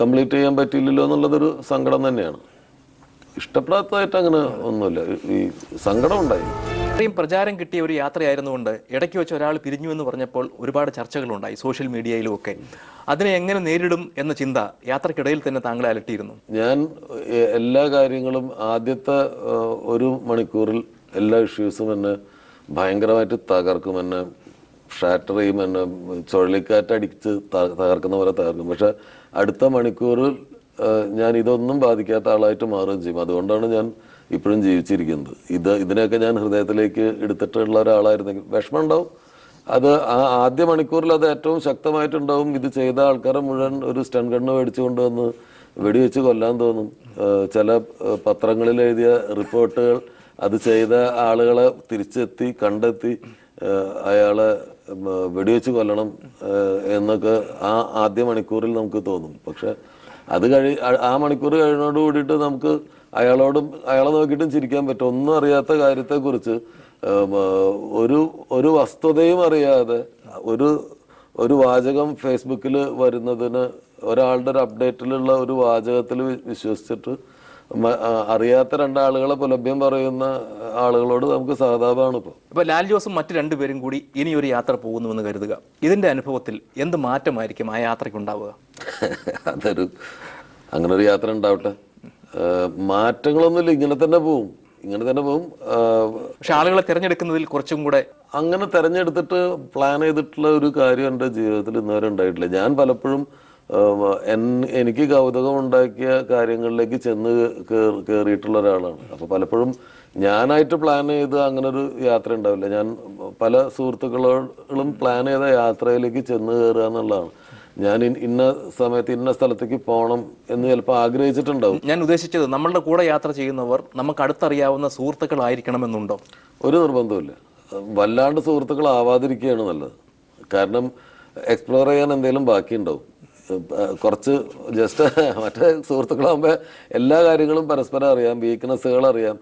കംപ്ലീറ്റ് ചെയ്യാൻ പറ്റിയില്ലല്ലോ എന്നുള്ളതൊരു സങ്കടം തന്നെയാണ്. ഇഷ്ടപ്പെടാത്തതായിട്ട് അങ്ങനെ ഒന്നുമില്ല. ഈ സങ്കടം ഉണ്ടായി. ഇത്രയും പ്രചാരം കിട്ടിയ ഒരു യാത്രയായിരുന്നുകൊണ്ട് ഇടയ്ക്ക് വെച്ച് ഒരാൾ പിരിഞ്ഞു എന്ന് പറഞ്ഞപ്പോൾ ഒരുപാട് ചർച്ചകളുണ്ടായി സോഷ്യൽ മീഡിയയിലും ഒക്കെ. അതിനെ എങ്ങനെ നേരിടും എന്ന ചിന്ത യാത്രക്കിടയിൽ തന്നെ താങ്കളെ അലട്ടിയിരുന്നു. ഞാൻ എല്ലാ കാര്യങ്ങളും ആദ്യത്തെ ഒരു മണിക്കൂറിൽ എല്ലാ ഇഷ്യൂസും എന്നെ ഭയങ്കരമായിട്ട് തകർക്കും. എന്നെ ഷാറ്റർ ചെയ്യും. എന്നെ ചുഴലിക്കാറ്റ് അടിച്ച് തകർക്കുന്ന പോലെ തകർക്കും. പക്ഷെ അടുത്ത മണിക്കൂറിൽ ഞാൻ ഇതൊന്നും ബാധിക്കാത്ത ആളായിട്ട് മാറുകയും ചെയ്യും. അതുകൊണ്ടാണ് ഞാൻ ഇപ്പോഴും ജീവിച്ചിരിക്കുന്നത്. ഇത് ഇതിനെയൊക്കെ ഞാൻ ഹൃദയത്തിലേക്ക് എടുത്തിട്ടുള്ള ഒരാളായിരുന്നെങ്കിൽ വിഷമം ഉണ്ടാവും അത് ആ ആദ്യ മണിക്കൂറിൽ അത് ഏറ്റവും ശക്തമായിട്ടുണ്ടാവും. ഇത് ചെയ്ത ആൾക്കാരെ മുഴുവൻ ഒരു സ്റ്റൺ ഗണ്ണ് മേടിച്ചു കൊണ്ടുവന്ന് വെടിവെച്ച് കൊല്ലാൻ തോന്നും. ചില പത്രങ്ങളിൽ എഴുതിയ റിപ്പോർട്ടുകൾ അത് ചെയ്ത ആളുകളെ തിരിച്ചെത്തി കണ്ടെത്തി അയാളെ വെടിവെച്ച് കൊല്ലണം എന്നൊക്കെ ആ ആദ്യ മണിക്കൂറിൽ നമുക്ക് തോന്നും. പക്ഷെ അത് കഴി ആ- മണിക്കൂർ കഴിയുന്നതോട് കൂടിയിട്ട് നമുക്ക് അയാളോടും അയാളെ നോക്കിയിട്ടും ചിരിക്കാൻ പറ്റും. ഒന്നും അറിയാത്ത കാര്യത്തെക്കുറിച്ച് കുറിച്ച് ഒരു ഒരു വസ്തുതയും അറിയാതെ ഒരു ഒരു വാചകം ഫേസ്ബുക്കിൽ വരുന്നതിന് ഒരാളുടെ ഒരു അപ്ഡേറ്റിലുള്ള ഒരു വാചകത്തിൽ വിശ്വസിച്ചിട്ട് അറിയാത്ത രണ്ടാളുകളെ പുലഭ്യം പറയുന്ന ആളുകളോട് നമുക്ക് സഹതാപമാണ് ഇപ്പോൾ ഇപ്പോൾ ലാൽ ജോസും മറ്റു രണ്ടുപേരും കൂടി ഇനി ഒരു യാത്ര പോകുന്നുവെന്ന് കരുതുക. ഇതിന്റെ അനുഭവത്തിൽ എന്ത് മാറ്റമായിരിക്കും ആ യാത്രയ്ക്ക് ഉണ്ടാവുക? അതൊരു അങ്ങനെ ഒരു യാത്ര ഉണ്ടാവട്ടെ. മാറ്റങ്ങളൊന്നുമില്ല ഇങ്ങനെ തന്നെ പോവും. ഇങ്ങനെ തന്നെ പോവും. പക്ഷെ ആളുകളെ തിരഞ്ഞെടുക്കുന്നതിൽ കുറച്ചും കൂടെ അങ്ങനെ തിരഞ്ഞെടുത്തിട്ട് പ്ലാൻ ചെയ്തിട്ടുള്ള ഒരു കാര്യം എന്റെ ജീവിതത്തിൽ ഇന്നുവരെ ഉണ്ടായിട്ടില്ല. ഞാൻ പലപ്പോഴും എനിക്ക് കൗതുകം ഉണ്ടാക്കിയ കാര്യങ്ങളിലേക്ക് ചെന്ന് കയറിയിട്ടുള്ള ഒരാളാണ്. അപ്പോൾ പലപ്പോഴും ഞാനായിട്ട് പ്ലാൻ ചെയ്ത് അങ്ങനെ ഒരു യാത്ര ഉണ്ടാവില്ല. ഞാൻ പല സുഹൃത്തുക്കളോടും പ്ലാൻ ചെയ്ത യാത്രയിലേക്ക് ചെന്ന് കയറുക എന്നുള്ളതാണ്. ഞാൻ ഇന്ന സമയത്ത് ഇന്ന സ്ഥലത്തേക്ക് പോകണം എന്ന് ചിലപ്പോൾ ആഗ്രഹിച്ചിട്ടുണ്ടാവും. ഞാൻ ഉദ്ദേശിച്ചത് നമ്മളുടെ കൂടെ യാത്ര ചെയ്യുന്നവർ നമുക്ക് അടുത്തറിയാവുന്ന സുഹൃത്തുക്കളായിരിക്കണമെന്നുണ്ടോ? ഒരു നിർബന്ധമില്ല വല്ലാണ്ട് സുഹൃത്തുക്കൾ ആവാതിരിക്കുകയാണ് നല്ലത്. കാരണം എക്സ്പ്ലോർ ചെയ്യാൻ എന്തെങ്കിലും ബാക്കിയുണ്ടാവും. കുറച്ച് ജസ്റ്റ് മറ്റേ സുഹൃത്തുക്കളാകുമ്പോൾ എല്ലാ കാര്യങ്ങളും പരസ്പരം അറിയാം വീക്ക്നെസ്സുകൾ അറിയാം.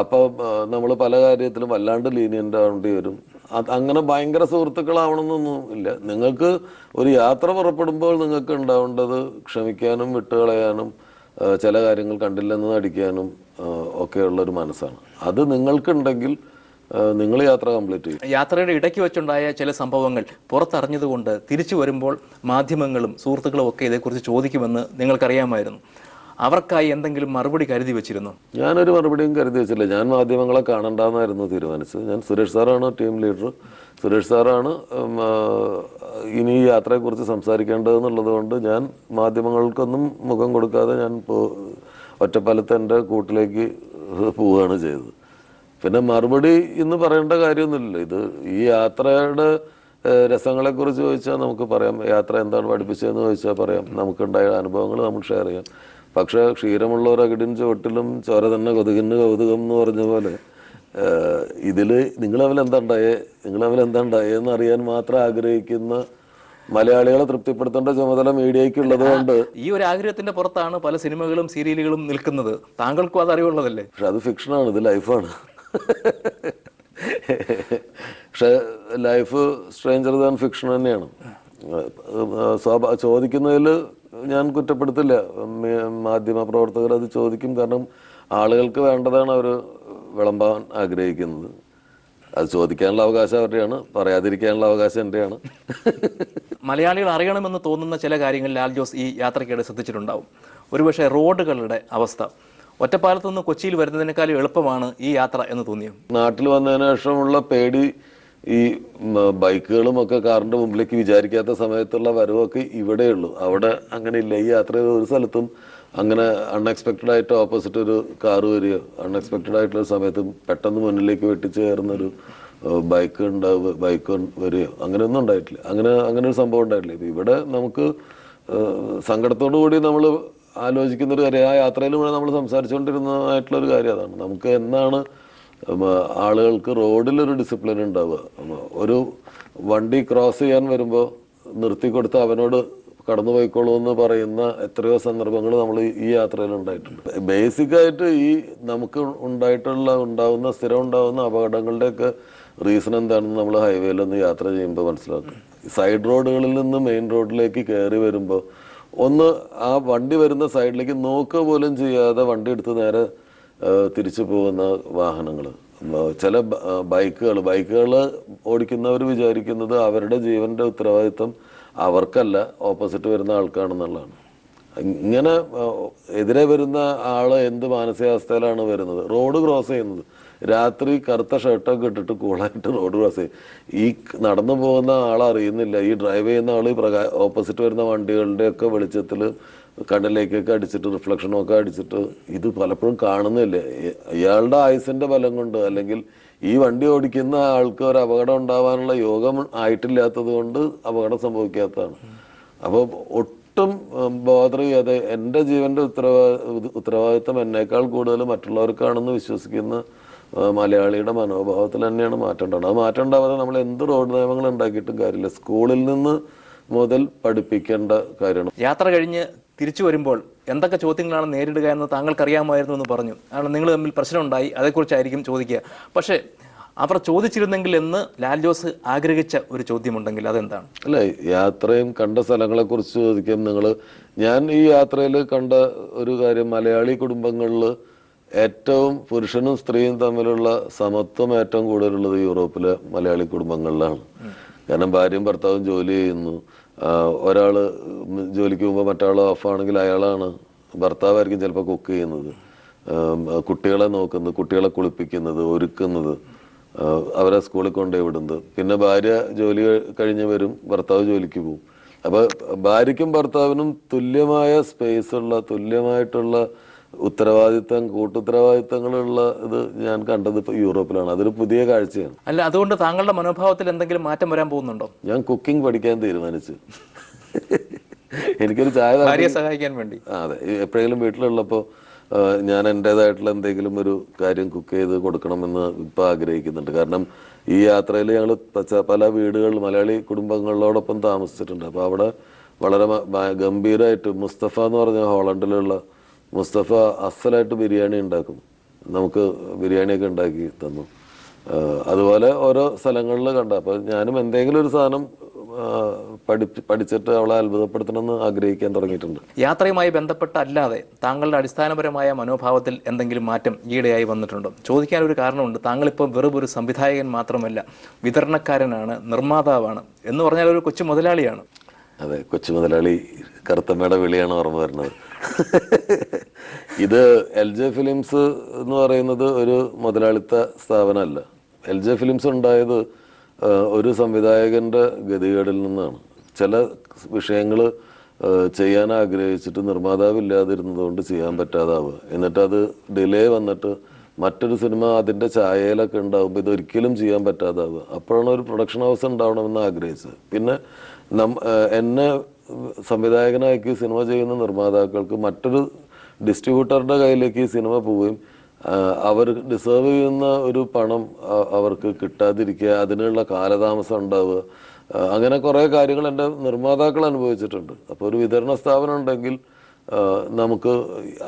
അപ്പോൾ നമ്മൾ പല കാര്യത്തിലും വല്ലാണ്ട് ലീനിയന്റ് ആവേണ്ടി വരും. അത് അങ്ങനെ ഭയങ്കര സുഹൃത്തുക്കളാവണമെന്നൊന്നും ഇല്ല. നിങ്ങൾക്ക് ഒരു യാത്ര പുറപ്പെടുമ്പോൾ നിങ്ങൾക്ക് ഉണ്ടാവേണ്ടത് ക്ഷമിക്കാനും വിട്ടുകളയാനും ചില കാര്യങ്ങൾ കണ്ടില്ലെന്ന് നടിക്കാനും ഒക്കെയുള്ളൊരു മനസ്സാണ്. അത് നിങ്ങൾക്കുണ്ടെങ്കിൽ നിങ്ങൾ യാത്ര കംപ്ലീറ്റ് ചെയ്യും. യാത്രയുടെ ഇടയ്ക്ക് വെച്ചുണ്ടായ ചില സംഭവങ്ങൾ പുറത്തറിഞ്ഞതുകൊണ്ട് തിരിച്ചു വരുമ്പോൾ മാധ്യമങ്ങളും സുഹൃത്തുക്കളും ഒക്കെ ഇതേക്കുറിച്ച് ചോദിക്കുമെന്ന് നിങ്ങൾക്കറിയാമായിരുന്നു. അവർക്കായി എന്തെങ്കിലും മറുപടി കരുതി വെച്ചിരുന്നു? ഞാനൊരു മറുപടിയും കരുതി വെച്ചില്ല. ഞാൻ മാധ്യമങ്ങളെ കാണണ്ടെന്നായിരുന്നു തീരുമാനിച്ചത്. ഞാൻ സുരേഷ് സാറാണ് ടീം ലീഡർ. സുരേഷ് സാറാണ് ഇനി ഈ യാത്രയെക്കുറിച്ച് സംസാരിക്കേണ്ടതെന്നുള്ളത് കൊണ്ട് ഞാൻ മാധ്യമങ്ങൾക്കൊന്നും മുഖം കൊടുക്കാതെ ഞാൻ ഇപ്പോൾ ഒറ്റപ്പാലത്ത് എന്റെ കൂട്ടിലേക്ക് പോവുകയാണ് ചെയ്തത്. പിന്നെ മറുപടി ഇന്ന് പറയേണ്ട കാര്യമൊന്നുമില്ല ഇത് ഈ യാത്രയുടെ രസങ്ങളെ രസങ്ങളെക്കുറിച്ച് ചോദിച്ചാൽ നമുക്ക് പറയാം. യാത്ര എന്താണ് പഠിപ്പിച്ചതെന്ന് ചോദിച്ചാൽ പറയാം. നമുക്കുണ്ടായ അനുഭവങ്ങൾ നമുക്ക് ഷെയർ ചെയ്യാം. പക്ഷേ ക്ഷീരമുള്ള ഒരു അകിടിൻ ചുവട്ടിലും ചോര തന്നെ കൊതുകിന് കൗതുകം എന്ന് പറഞ്ഞ പോലെ ഇതിൽ നിങ്ങൾ തമ്മിൽ എന്താ ഉണ്ടായേ? നിങ്ങൾ തമ്മിൽ എന്താ ഉണ്ടായേ എന്ന് അറിയാൻ മാത്രം ആഗ്രഹിക്കുന്ന മലയാളികളെ തൃപ്തിപ്പെടുത്തേണ്ട ചുമതല മീഡിയയ്ക്കുള്ളത് കൊണ്ട്. ഈ ഒരു ആഗ്രഹത്തിന്റെ പുറത്താണ് പല സിനിമകളും സീരിയലുകളും നിൽക്കുന്നത്. താങ്കൾക്കും അത് അറിവുള്ളതല്ലേ പക്ഷെ അത് ഫിക്ഷനാണ് ഇത് ലൈഫാണ് പക്ഷെ ലൈഫ് സ്ട്രേഞ്ചർ ദാൻ ഫിക്ഷൻ തന്നെയാണ്. ചോദിക്കുന്നതിൽ ഞാൻ കുറ്റപ്പെടുത്തില്ല. മാധ്യമ പ്രവർത്തകർ അത് ചോദിക്കും. കാരണം ആളുകൾക്ക് വേണ്ടതാണ് അവർ വിളമ്പാൻ ആഗ്രഹിക്കുന്നത്. അത് ചോദിക്കാനുള്ള അവകാശം അവരുടെയാണ്. പറയാതിരിക്കാനുള്ള അവകാശം എന്റെയാണ്. മലയാളികൾ അറിയണമെന്ന് തോന്നുന്ന ചില കാര്യങ്ങൾ ലാൽ ജോസ് ഈ യാത്രയ്ക്കിടെ ശ്രദ്ധിച്ചിട്ടുണ്ടാവും. ഒരുപക്ഷെ റോഡുകളുടെ അവസ്ഥ. ഒറ്റപ്പാലത്ത് നിന്ന് കൊച്ചിയിൽ വരുന്നതിനേക്കാളും എളുപ്പമാണ് ഈ യാത്ര എന്ന് തോന്നിയോ? നാട്ടിൽ വന്നതിന് ശേഷമുള്ള പേടി ഈ ബൈക്കുകളും ഒക്കെ കാറിന്റെ മുമ്പിലേക്ക് വിചാരിക്കാത്ത സമയത്തുള്ള വരവൊക്കെ ഇവിടെയുള്ളൂ അവിടെ അങ്ങനെ ഇല്ല ഈ യാത്ര ഒരു സ്ഥലത്തും അങ്ങനെ അൺഎക്സ്പെക്റ്റഡ് ആയിട്ട് ഓപ്പോസിറ്റ് ഒരു കാർ വരികയോ അൺഎക്സ്പെക്റ്റഡ് ആയിട്ടുള്ള സമയത്തും പെട്ടെന്ന് മുന്നിലേക്ക് വെട്ടിച്ച് കയറുന്നൊരു ബൈക്ക് ഉണ്ടാവുക ബൈക്ക് വരികയോ അങ്ങനെയൊന്നും ഉണ്ടായിട്ടില്ല. അങ്ങനെ അങ്ങനെ ഒരു സംഭവം ഉണ്ടായിട്ടില്ല. ഇവിടെ നമുക്ക് സങ്കടത്തോടു കൂടി നമ്മൾ ആലോചിക്കുന്ന ഒരു കാര്യം ആ യാത്രയിൽ മുഴുവൻ നമ്മൾ സംസാരിച്ചുകൊണ്ടിരുന്നതായിട്ടുള്ള ഒരു കാര്യം അതാണ്. നമുക്ക് എന്നാണ് ആളുകൾക്ക് റോഡിലൊരു ഡിസിപ്ലിൻ ഉണ്ടാവുക. ഒരു വണ്ടി ക്രോസ് ചെയ്യാൻ വരുമ്പോൾ നിർത്തി കൊടുത്ത് അവനോട് കടന്നു പോയിക്കോളൂ എന്ന് പറയുന്ന എത്രയോ സന്ദർഭങ്ങൾ നമ്മൾ ഈ യാത്രയിൽ ഉണ്ടായിട്ടുണ്ട്. ബേസിക് ആയിട്ട് ഈ നമുക്ക് ഉണ്ടായിട്ടുള്ള ഉണ്ടാവുന്ന സ്ഥിരം ഉണ്ടാവുന്ന അപകടങ്ങളുടെയൊക്കെ റീസൺ എന്താണെന്ന് നമ്മൾ ഹൈവേയിൽ യാത്ര ചെയ്യുമ്പോൾ മനസ്സിലാക്കും സൈഡ് റോഡുകളിൽ നിന്ന് മെയിൻ റോഡിലേക്ക് കയറി വരുമ്പോൾ ഒന്ന് ആ വണ്ടി വരുന്ന സൈഡിലേക്ക് നോക്കുക പോലും ചെയ്യാതെ വണ്ടി എടുത്ത് നേരെ തിരിച്ചു പോകുന്ന വാഹനങ്ങൾ ചില ബൈക്കുകൾ ബൈക്കുകൾ ഓടിക്കുന്നവർ വിചാരിക്കുന്നത് അവരുടെ ജീവന്റെ ഉത്തരവാദിത്വം അവർക്കല്ല ഓപ്പോസിറ്റ് വരുന്ന ആൾക്കാണെന്നുള്ളതാണ്. ഇങ്ങനെ എതിരെ വരുന്ന ആൾ എന്ത് മാനസികാവസ്ഥയിലാണ് വരുന്നത്? റോഡ് ക്രോസ് ചെയ്യുന്നത്. രാത്രി കറുത്ത ഷർട്ടൊക്കെ ഇട്ടിട്ട് കൂളായിട്ട് റോഡ് ക്രോസ് ചെയ്യും. ഈ നടന്നു പോകുന്ന ആളറിയുന്നില്ല ഈ ഡ്രൈവ് ചെയ്യുന്ന ആൾ പ്രകാ ഓപ്പോസിറ്റ് വരുന്ന വണ്ടികളുടെയൊക്കെ വെളിച്ചത്തിൽ കണ്ണിലേക്കൊക്കെ അടിച്ചിട്ട് റിഫ്ലക്ഷനൊക്കെ അടിച്ചിട്ട് ഇത് പലപ്പോഴും കാണുന്നില്ല. അയാളുടെ ആയുസിന്റെ ബലം കൊണ്ട് അല്ലെങ്കിൽ ഈ വണ്ടി ഓടിക്കുന്ന ആൾക്ക് ഒരു അപകടം ഉണ്ടാവാനുള്ള യോഗം ആയിട്ടില്ലാത്തത് കൊണ്ട് അപകടം സംഭവിക്കാത്തതാണ്. അപ്പോൾ ഒട്ടും ബോധർ ചെയ്യാതെ എന്റെ ജീവന്റെ ഉത്തരവാ ഉത്തരവാദിത്വം എന്നേക്കാൾ കൂടുതൽ മറ്റുള്ളവർക്കാണെന്ന് വിശ്വസിക്കുന്ന മലയാളിയുടെ മനോഭാവത്തിൽ തന്നെയാണ് മാറ്റം ഉണ്ടാവുന്നത്. അത് മാറ്റം ഉണ്ടാവാതെ നമ്മൾ എന്ത് റോഡ് നിയമങ്ങൾ ഉണ്ടാക്കിയിട്ടും കാര്യമില്ല. സ്കൂളിൽ നിന്ന് മുതൽ പഠിപ്പിക്കേണ്ട കാര്യമാണ്. യാത്ര കഴിഞ്ഞ് തിരിച്ചു വരുമ്പോൾ എന്തൊക്കെ ചോദ്യങ്ങളാണ് നേരിടുക എന്ന് താങ്കൾക്ക് അറിയാമായിരുന്നു എന്ന് പറഞ്ഞു. കാരണം നിങ്ങൾ തമ്മിൽ പ്രശ്നമുണ്ടായി അതേക്കുറിച്ചായിരിക്കും ചോദിക്കുക. പക്ഷേ അവർ ചോദിച്ചിരുന്നെങ്കിൽ എന്ന് ലാൽ ജോസ് ആഗ്രഹിച്ച ഒരു ചോദ്യമുണ്ടെങ്കിൽ അതെന്താണ്? അല്ല യാത്രയും കണ്ട സ്ഥലങ്ങളെ കുറിച്ച് ചോദിക്കും. നിങ്ങൾ ഞാൻ ഈ യാത്രയിൽ കണ്ട ഒരു കാര്യം മലയാളി കുടുംബങ്ങളിൽ ഏറ്റവും പുരുഷനും സ്ത്രീയും തമ്മിലുള്ള സമത്വം ഏറ്റവും കൂടുതലുള്ളത് യൂറോപ്പിലെ മലയാളി കുടുംബങ്ങളിലാണ്. കാരണം ഭാര്യയും ഭർത്താവും ജോലി ചെയ്യുന്നു. ഒരാൾ ജോലിക്ക് പോകുമ്പോൾ മറ്റാൾ ഓഫാണെങ്കിൽ അയാളാണ്. ഭർത്താവായിരിക്കും ചിലപ്പോൾ കുക്ക് ചെയ്യുന്നത്. കുട്ടികളെ നോക്കുന്നത് കുട്ടികളെ കുളിപ്പിക്കുന്നത് ഒരുക്കുന്നത്. അവരെ സ്കൂളിൽ കൊണ്ടുപോയി വിടുന്നത്. പിന്നെ ഭാര്യ ജോലി കഴി- കഴിഞ്ഞ് വരും ഭർത്താവ് ജോലിക്ക് പോകും. അപ്പോൾ ഭാര്യയ്ക്കും ഭർത്താവിനും തുല്യമായ സ്പേസ് ഉള്ള തുല്യമായിട്ടുള്ള ഉത്തരവാദിത്തം കൂട്ടുത്തരവാദിത്തങ്ങളുള്ള ഇത് ഞാൻ കണ്ടത് ഇപ്പൊ യൂറോപ്പിലാണ്. അതൊരു പുതിയ കാഴ്ചയാണ്. അല്ല അതുകൊണ്ട് താങ്കളുടെ മനോഭാവത്തിൽ എന്തെങ്കിലും മാറ്റം വരാൻ പോകുന്നുണ്ടോ? ഞാൻ കുക്കിംഗ് പഠിക്കാൻ തീരുമാനിച്ചു. എനിക്കൊരു ചായ സഹായിക്കാൻ വേണ്ടി. അതെ. എപ്പോഴെങ്കിലും വീട്ടിലുള്ളപ്പോൾ ആ, ഞാൻ എന്റെതായിട്ടുള്ള എന്തെങ്കിലും ഒരു കാര്യം കുക്ക് ചെയ്ത് കൊടുക്കണമെന്ന് ഇപ്പം ആഗ്രഹിക്കുന്നുണ്ട്. കാരണം ഈ യാത്രയിൽ ഞങ്ങൾ പല വീടുകളിൽ മലയാളി കുടുംബങ്ങളോടൊപ്പം താമസിച്ചിട്ടുണ്ട്. അപ്പോൾ അവിടെ വളരെ ഗംഭീരമായിട്ട് മുസ്തഫ എന്ന് പറഞ്ഞ ഹോളണ്ടിലുള്ള മുസ്തഫ അസലായിട്ട് ബിരിയാണി ഉണ്ടാക്കും. നമുക്ക് ബിരിയാണിയൊക്കെ ഉണ്ടാക്കി തന്നു. അതുപോലെ ഓരോ സ്ഥലങ്ങളിൽ കണ്ട. അപ്പോൾ ഞാനും എന്തെങ്കിലും ഒരു സാധനം പഠിച്ചിട്ട് അവളെ അത്ഭുതപ്പെടുത്തണമെന്ന് ആഗ്രഹിക്കാൻ തുടങ്ങിയിട്ടുണ്ട്. യാത്രയുമായി ബന്ധപ്പെട്ട അല്ലാതെ താങ്കളുടെ അടിസ്ഥാനപരമായ മനോഭാവത്തിൽ എന്തെങ്കിലും മാറ്റം ഈയിടെയായി വന്നിട്ടുണ്ടോ? ചോദിക്കാൻ ഒരു കാരണമുണ്ട്. താങ്കളിപ്പോൾ വെറും ഒരു സംവിധായകൻ മാത്രമല്ല വിതരണക്കാരനാണ് നിർമ്മാതാവാണ് എന്ന് പറഞ്ഞാൽ ഒരു കൊച്ചു മുതലാളിയാണ്. അതെ കൊച്ചു മുതലാളി കറുത്തമ്മയുടെ വിളിയാണ് ഓർമ്മ വരുന്നത്. ഇത് എൽ ജെ ഫിലിംസ് എന്ന് പറയുന്നത് ഒരു മുതലാളിത്ത സ്ഥാപനമല്ല. എൽ ജെ ഫിലിംസ് ഉണ്ടായത് ഒരു സംവിധായകന്റെ ഗതികേടിൽ നിന്നാണ്. ചില വിഷയങ്ങൾ ചെയ്യാൻ ആഗ്രഹിച്ചിട്ട് നിർമ്മാതാവ് ഇല്ലാതിരുന്നതുകൊണ്ട് ചെയ്യാൻ പറ്റാതാവുക. എന്നിട്ട് അത് ഡിലേ വന്നിട്ട് മറ്റൊരു സിനിമ അതിന്റെ ഛായയിലൊക്കെ ഉണ്ടാകുമ്പോൾ ഇതൊരിക്കലും ചെയ്യാൻ പറ്റാതാവുക. അപ്പോഴാണ് ഒരു പ്രൊഡക്ഷൻ ഹൗസ് ഉണ്ടാവണമെന്ന് ആഗ്രഹിച്ചത്. പിന്നെ നം എന്നെ സംവിധായകനാക്കി സിനിമ ചെയ്യുന്ന നിർമ്മാതാക്കൾക്ക് മറ്റൊരു ഡിസ്ട്രിബ്യൂട്ടറുടെ കയ്യിലേക്ക് ഈ സിനിമ പോവുകയും അവർ ഡിസേർവ് ചെയ്യുന്ന ഒരു പണം അവർക്ക് കിട്ടാതിരിക്കുക അതിനുള്ള കാലതാമസം ഉണ്ടാവുക അങ്ങനെ കുറേ കാര്യങ്ങൾ എന്റെ നിർമ്മാതാക്കൾ അനുഭവിച്ചിട്ടുണ്ട്. അപ്പോൾ ഒരു വിതരണ സ്ഥാപനം ഉണ്ടെങ്കിൽ നമുക്ക്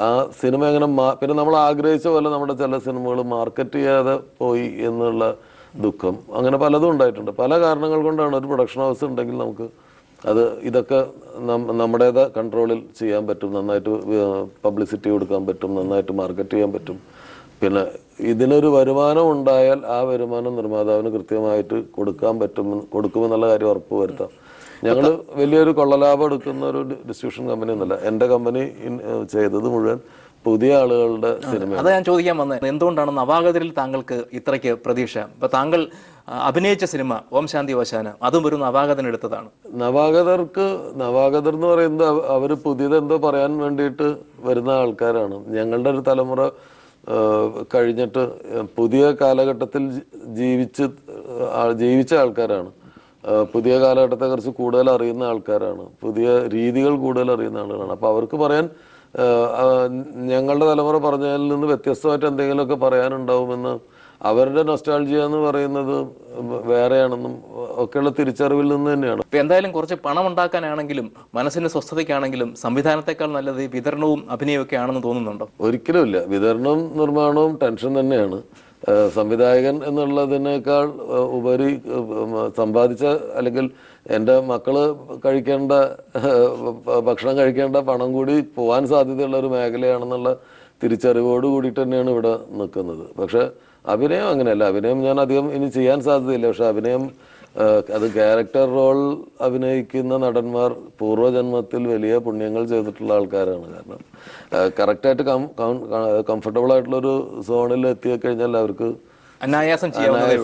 ആ സിനിമ എങ്ങനെ പിന്നെ നമ്മൾ ആഗ്രഹിച്ച പോലെ നമ്മുടെ ചില സിനിമകൾ മാർക്കറ്റ് ചെയ്യാതെ പോയി എന്നുള്ള ദുഃഖം അങ്ങനെ പലതും ഉണ്ടായിട്ടുണ്ട്. പല കാരണങ്ങൾ കൊണ്ടാണ് ഒരു പ്രൊഡക്ഷൻ ഹൗസ് ഉണ്ടെങ്കിൽ നമുക്ക് അത് ഇതൊക്കെ നമ്മുടേത് കൺട്രോളിൽ ചെയ്യാൻ പറ്റും നന്നായിട്ട് പബ്ലിസിറ്റി കൊടുക്കാൻ പറ്റും നന്നായിട്ട് മാർക്കറ്റ് ചെയ്യാൻ പറ്റും. പിന്നെ ഇതിനൊരു വരുമാനം ഉണ്ടായാൽ ആ വരുമാനം നിർമ്മാതാവിന് കൃത്യമായിട്ട് കൊടുക്കാൻ പറ്റും കൊടുക്കുമെന്നുള്ള കാര്യം ഉറപ്പ് വരുത്താം. ഞങ്ങൾ വലിയൊരു കൊള്ളലാഭം എടുക്കുന്ന ഒരു ഡിസ്ട്രിബ്യൂഷൻ കമ്പനി ഒന്നുമല്ല എന്റെ കമ്പനി ചെയ്തത് മുഴുവൻ പുതിയ ആളുകളുടെ സിനിമ അത് ഞാൻ ചോദിക്കാൻ വന്നത്. എന്തുകൊണ്ടാണ് നവാഗതരിൽ താങ്കൾക്ക് ഇത്രയ്ക്ക് പ്രതീക്ഷ? ഇപ്പൊ താങ്കൾ അഭിനയിച്ച സിനിമ ഓം ശാന്തി വശാന അതും ഒരു നവാഗതൻ എടുത്തതാണ്. നവാഗതർക്ക് നവാഗതർ എന്ന് പറയുന്നത് അവർ പുതിയതെന്തോ പറയാൻ വേണ്ടിയിട്ട് വരുന്ന ആൾക്കാരാണ്. ഞങ്ങളുടെ ഒരു തലമുറ കഴിഞ്ഞിട്ട് പുതിയ കാലഘട്ടത്തിൽ ജീവിച്ച് ജീവിച്ച ആൾക്കാരാണ്. പുതിയ കാലഘട്ടത്തെക്കുറിച്ച് കൂടുതൽ അറിയുന്ന ആൾക്കാരാണ്. പുതിയ രീതികൾ കൂടുതൽ അറിയുന്ന ആളുകളാണ്. അപ്പൊ അവർക്ക് പറയാൻ ഞങ്ങളുടെ തലമുറ പറഞ്ഞതിൽ നിന്ന് വ്യത്യസ്തമായിട്ട് എന്തെങ്കിലുമൊക്കെ പറയാനുണ്ടാവുമെന്ന് അവരുടെ നൊസ്റ്റാൾജിയ എന്ന് പറയുന്നത് വേറെയാണെന്നും ഒക്കെയുള്ള തിരിച്ചറിവിൽ നിന്ന് തന്നെയാണ്. ഇപ്പൊ എന്തായാലും കുറച്ച് പണം ഉണ്ടാക്കാനാണെങ്കിലും മനസ്സിന്റെ സ്വസ്ഥതയ്ക്കാണെങ്കിലും സംവിധാനത്തെക്കാൾ നല്ലത് വിതരണവും അഭിനയവും ഒക്കെ ആണെന്ന് തോന്നുന്നുണ്ടോ? ഒരിക്കലും ഇല്ല വിതരണവും നിർമ്മാണവും ടെൻഷൻ തന്നെയാണ്. സംവിധായകൻ എന്നുള്ളതിനേക്കാൾ ഉപരി സമ്പാദിച്ച അല്ലെങ്കിൽ എന്റെ മക്കൾ കഴിക്കേണ്ട ഭക്ഷണം കഴിക്കേണ്ട പണം കൂടി പോകാൻ സാധ്യതയുള്ള ഒരു മേഖലയാണെന്നുള്ള തിരിച്ചറിവോട് കൂടിയിട്ട് തന്നെയാണ് ഇവിടെ നിൽക്കുന്നത്. പക്ഷേ അഭിനയം അങ്ങനെയല്ല. അഭിനയം ഞാൻ അധികം ഇനി ചെയ്യാൻ സാധ്യതയില്ല. പക്ഷെ അഭിനയം അത് ക്യാരക്ടർ റോൾ അഭിനയിക്കുന്ന നടന്മാർ പൂർവജന്മത്തിൽ വലിയ പുണ്യങ്ങൾ ചെയ്തിട്ടുള്ള ആൾക്കാരാണ്. കാരണം കറക്റ്റായിട്ട് കംഫർട്ടബിൾ ആയിട്ടുള്ള ഒരു സോണിൽ എത്തിക്കഴിഞ്ഞാൽ അവർക്ക് അനായാസം ചെയ്യാവുന്നതേ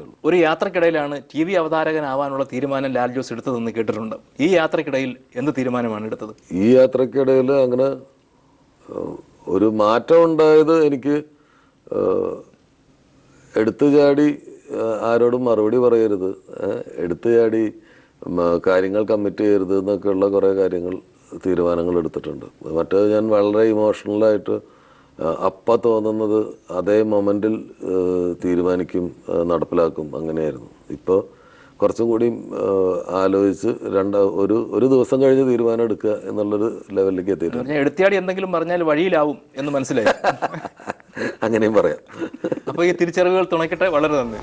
ഉള്ളൂ. ഒരു യാത്രക്കിടയിലാണ് ടി വി അവതാരകനാവാനുള്ള തീരുമാനം ലാൽ ജോസ് എടുത്തതെന്ന് കേട്ടിട്ടുണ്ട്. ഈ യാത്രക്കിടയിൽ എന്ത് തീരുമാനമാണ് എടുത്തത്? ഈ യാത്രക്കിടയിൽ അങ്ങനെ ഒരു മാറ്റം ഉണ്ടായത് എനിക്ക് എടുത്തുചാടി എടുത്തു ചാടി ആരോടും മറുപടി പറയരുത്. എടുത്തു ചാടി കാര്യങ്ങൾ കമ്മിറ്റ് ചെയ്യരുത് എന്നൊക്കെയുള്ള കുറേ കാര്യങ്ങൾ തീരുമാനങ്ങൾ എടുത്തിട്ടുണ്ട്. മറ്റേത് ഞാൻ വളരെ ഇമോഷണലായിട്ട് അപ്പം തോന്നുന്നത് അതേ മൊമെന്റിൽ തീരുമാനിക്കും നടപ്പിലാക്കും അങ്ങനെയായിരുന്നു. ഇപ്പോൾ കുറച്ചും കൂടി ആലോചിച്ച് രണ്ട് ഒരു ഒരു ദിവസം കഴിഞ്ഞ് തീരുമാനം എടുക്കുക എന്നുള്ളൊരു ലെവലിലേക്ക് എത്തിയിട്ടുണ്ട്. എടുത്തിയാടി എന്തെങ്കിലും പറഞ്ഞാൽ വഴിയിലാവും എന്ന് മനസ്സിലായി. അങ്ങനെയും പറയാം. അപ്പോൾ ഈ തിരിച്ചറിവുകൾ തുണയ്ക്കട്ടെ. വളരെ നന്ദി.